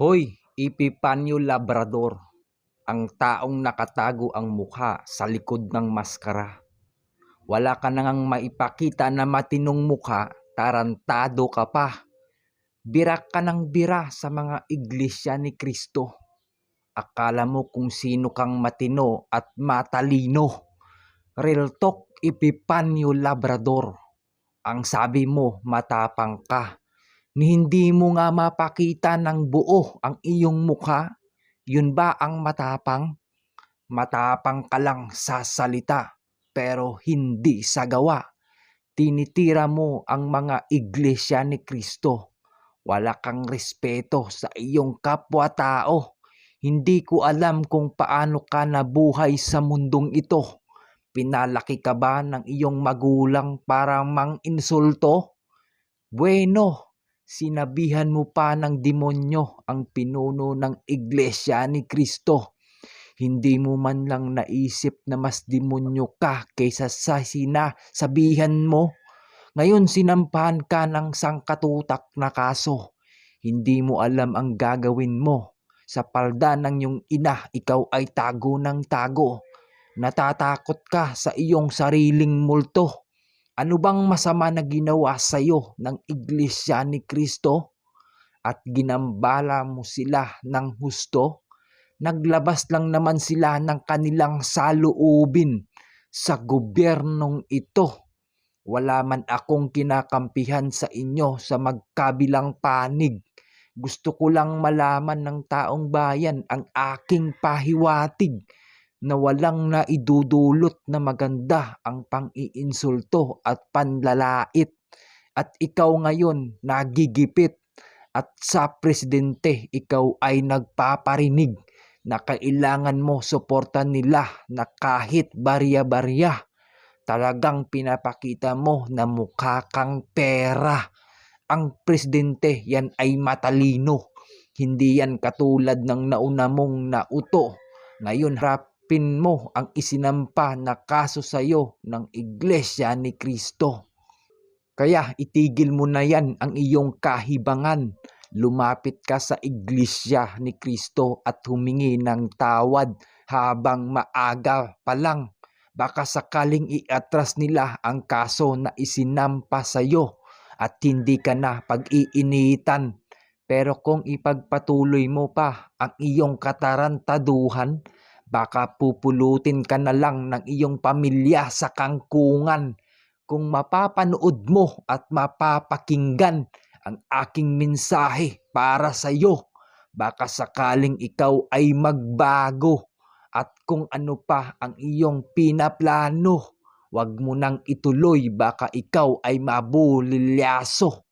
Hoy, Epipanyo Labrador, ang taong nakatago ang mukha sa likod ng maskara. Wala ka nang maipakita na matinong mukha, tarantado ka pa. Bira ka ng bira sa mga iglesia ni Kristo. Akala mo kung sino kang matino at matalino. Real talk, Epipanyo Labrador. Ang sabi mo, matapang ka ni hindi mo nga mapakita ng buo ang iyong mukha, yun ba ang matapang? Matapang ka lang sa salita, pero hindi sa gawa. Tinitira mo ang mga iglesia ni Kristo. Wala kang respeto sa iyong kapwa-tao. Hindi ko alam kung paano ka nabuhay sa mundong ito. Pinalaki ka ba ng iyong magulang para mang insulto? Bueno, sinabihan mo pa ng demonyo ang pinuno ng iglesia ni Kristo. Hindi mo man lang naisip na mas demonyo ka kaysa sa sinasabihan mo. Ngayon sinampahan ka ng sangkatutak na kaso. Hindi mo alam ang gagawin mo. Sa palda ng iyong ina, ikaw ay tago ng tago. Natatakot ka sa iyong sariling multo. Ano bang masama na ginawa sa iyo ng iglesia ni Kristo? At ginambala mo sila ng husto? Naglabas lang naman sila ng kanilang saluubin sa gobyernong ito. Wala man akong kinakampihan sa inyo sa magkabilang panig. Gusto ko lang malaman ng taong bayan ang aking pahiwatig na walang naidudulot na maganda ang pang-iinsulto at panlalait. At ikaw ngayon nagigipit at sa presidente ikaw ay nagpaparinig na kailangan mo suportan nila na kahit barya-barya. Talagang pinapakita mo na mukha kang pera. Ang presidente yan ay matalino. Hindi yan katulad ng nauna mong nauto. Ngayon harapin mo ang isinampa na kaso sa iyo ng Iglesia ni Kristo. Kaya itigil mo na yan ang iyong kahibangan. Lumapit ka sa Iglesia ni Kristo at humingi ng tawad habang maaga pa lang. Baka sakaling iatras nila ang kaso na isinampa sa iyo at hindi ka na pag-iinitan. Pero kung ipagpatuloy mo pa ang iyong katarantaduhan, baka pupulutin ka na lang ng iyong pamilya sa kangkungan. Kung mapapanood mo at mapapakinggan ang aking mensahe para sa iyo, baka sakaling ikaw ay magbago at kung ano pa ang iyong pinaplano, wag mo nang ituloy baka ikaw ay mabulilyaso.